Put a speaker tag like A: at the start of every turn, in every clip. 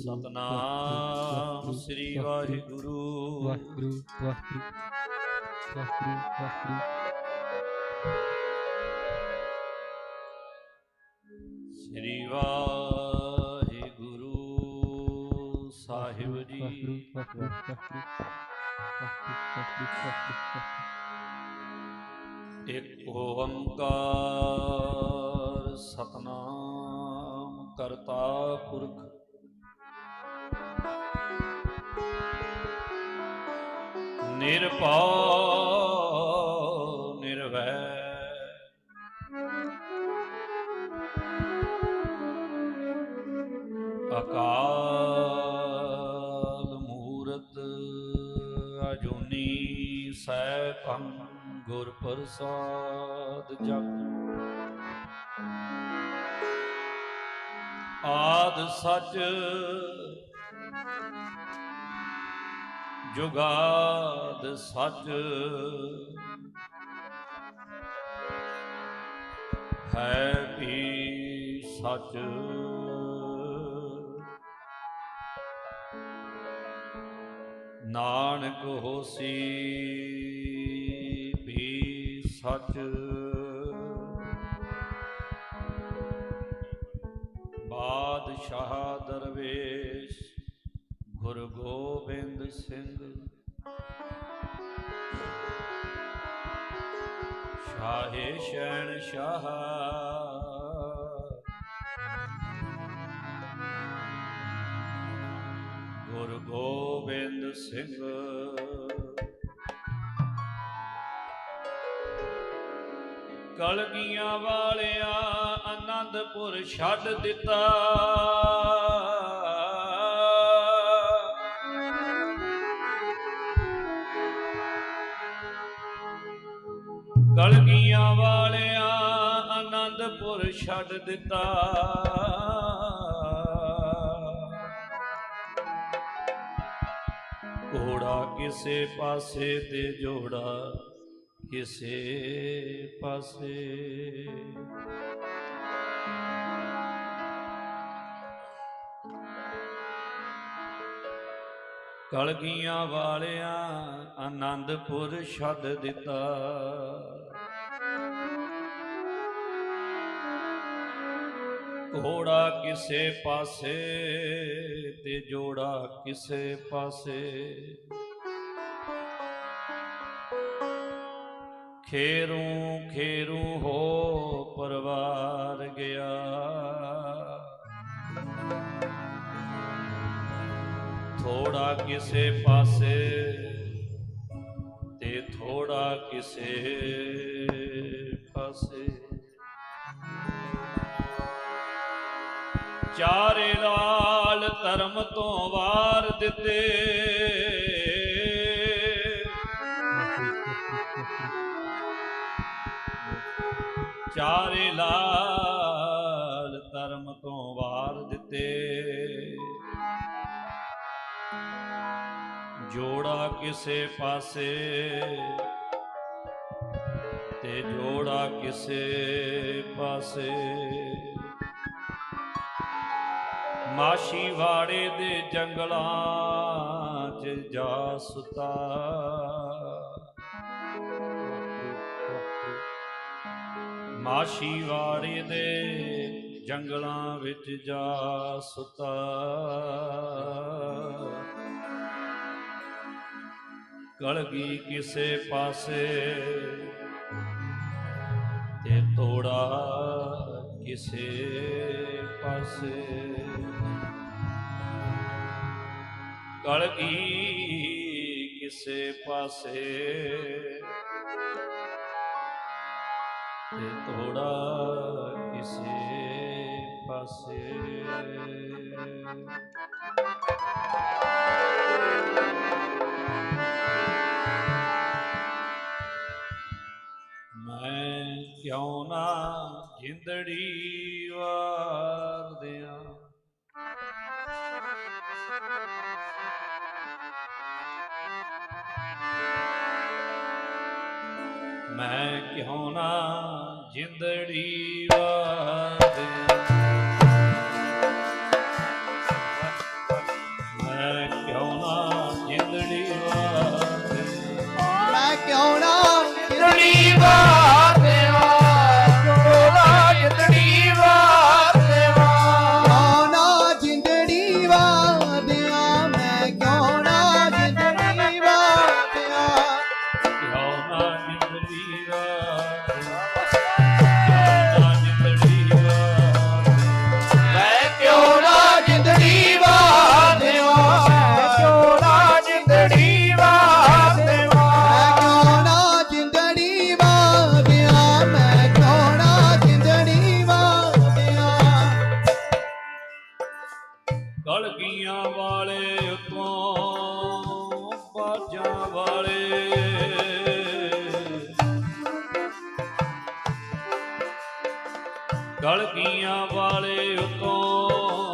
A: ਸਤਨਾਮ ਸ੍ਰੀ ਵਾਹਿਗੁਰੂ।
B: ਵਾਹਿਗੁਰੂ ਵਾਹਿਗੁਰੂ ਵਾਹਿਗੁਰੂ। ਵਾਹਿਗੁਰੂ
A: ਸ੍ਰੀ ਵਾਹਿਗੁਰੂ ਸਾਹਿਬ ਜੀ।
B: ਵਾਹਿਗੁਰੂ ਵਾਹਿਗੁਰੂ।
A: ਇੱਕ ਓੰਕਾਰ ਸਤਨਾਮ ਕਰਤਾ ਪੁਰਖ ਨਿਰਭਉ ਨਿਰਵੈ। ਅਕਾਲ ਮੂਰਤ ਅਜੂਨੀ ਸੈਭੰ ਗੁਰ ਪ੍ਰਸਾਦ ਜਪ। ਆਦ ਸਚ ਜੁਗਾਦ ਸਚ। ਹੈ ਵੀ ਸਚ। ਨਾਨਕ ਹੋਸੀ ਵੀ ਸਚ। ਬਾਦਸ਼ਾਹ ਦਰਵੇਸ਼ ਗੁਰੂ ਗੋਬਿੰਦ ਸਿੰਘ। ਸ਼ਾਹੇ ਸ਼ਹਿਨ ਸ਼ਾਹ। ਗੁਰੂ ਗੋਬਿੰਦ ਸਿੰਘ। ਕਲਗੀਆਂ ਵਾਲਿਆ ਆਨੰਦਪੁਰ ਛੱਡ ਦਿੱਤਾ। ਕਲਗੀਆਂ ਵਾਲਿਆ ਆਨੰਦਪੁਰ ਛੱਡ ਦਿੱਤਾ। ਘੋੜਾ ਕਿਸੇ ਪਾਸੇ ਤੇ ਜੋੜਾ, ਕਿਸੇ ਪਾਸੇ। ਕਲਗੀਆਂ ਵਾਲਿਆਂ ਆਨੰਦਪੁਰ ਛੱਡ ਦਿੱਤਾ। ਘੋੜਾ ਕਿਸੇ ਪਾਸੇ ਤੇ ਜੋੜਾ ਕਿਸੇ ਪਾਸੇ। ਖੇਰੂ ਖੇਰੂ ਹੋ ਪਰਵਾਰ ਗਿਆ। ਥੋੜਾ ਕਿਸੇ ਪਾਸੇ ਤੇ ਥੋੜਾ ਕਿਸੇ ਪਾਸੇ। ਚਾਰੇ ਲਾਲ ਧਰਮ ਤੋਂ ਵਾਰ ਦਿੱਤੇ। ਚਾਰੇ ਲਾਲ ਧਰਮ ਤੋਂ ਵਾਰ ਦਿੱਤੇ। ਜੋੜਾ ਕਿਸੇ ਪਾਸੇ ਤੇ ਜੋੜਾ ਕਿਸੇ ਪਾਸੇ। ਮਾਸ਼ੀ ਵਾੜੇ ਦੇ ਜੰਗਲਾਂ 'ਚ ਜਾ ਸੁਤਾ। ਮਾਸ਼ੀ ਵਾੜੇ ਦੇ ਜੰਗਲਾਂ ਵਿੱਚ ਜਾ ਸੁਤਾ। ਕਲਗੀ ਕਿਸੇ ਪਾਸੇ ਤੇ ਤੋੜਾ ਕਿਸੇ ਪਾਸੇ। ਕਲਗੀ ਕਿਸੇ ਪਾਸੇ? ਤੇ ਤੋੜਾ ਕਿਸੇ ਪਾਸੇ? ਮੈਂ ਕਿਉਂ ਨਾ ਜਿੰਦੜੀ ਵਾਰ ਮੈਂ ਕਿਉਂ ਨਾ ਜਿੰਦੜੀ ਮੈਂ ਕਿਉਂ ਨਾ ਜਿੰਦੜੀ
C: ਕਲਕੀਆਂ ਵਾਲੇ ਉਤੋਂ ਬਾਜਾਂ ਵਾਲੇ। ਕਲਗੀਆਂ ਵਾਲੇ ਉਤੋਂ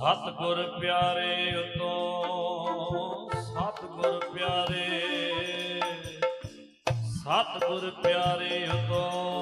A: ਸਤਗੁਰ ਪਿਆਰੇ ਉਤੋਂ ਸਤਗੁਰ ਪਿਆਰੇ ਸਤਗੁਰ ਪਿਆਰੇ ਉਤੋਂ।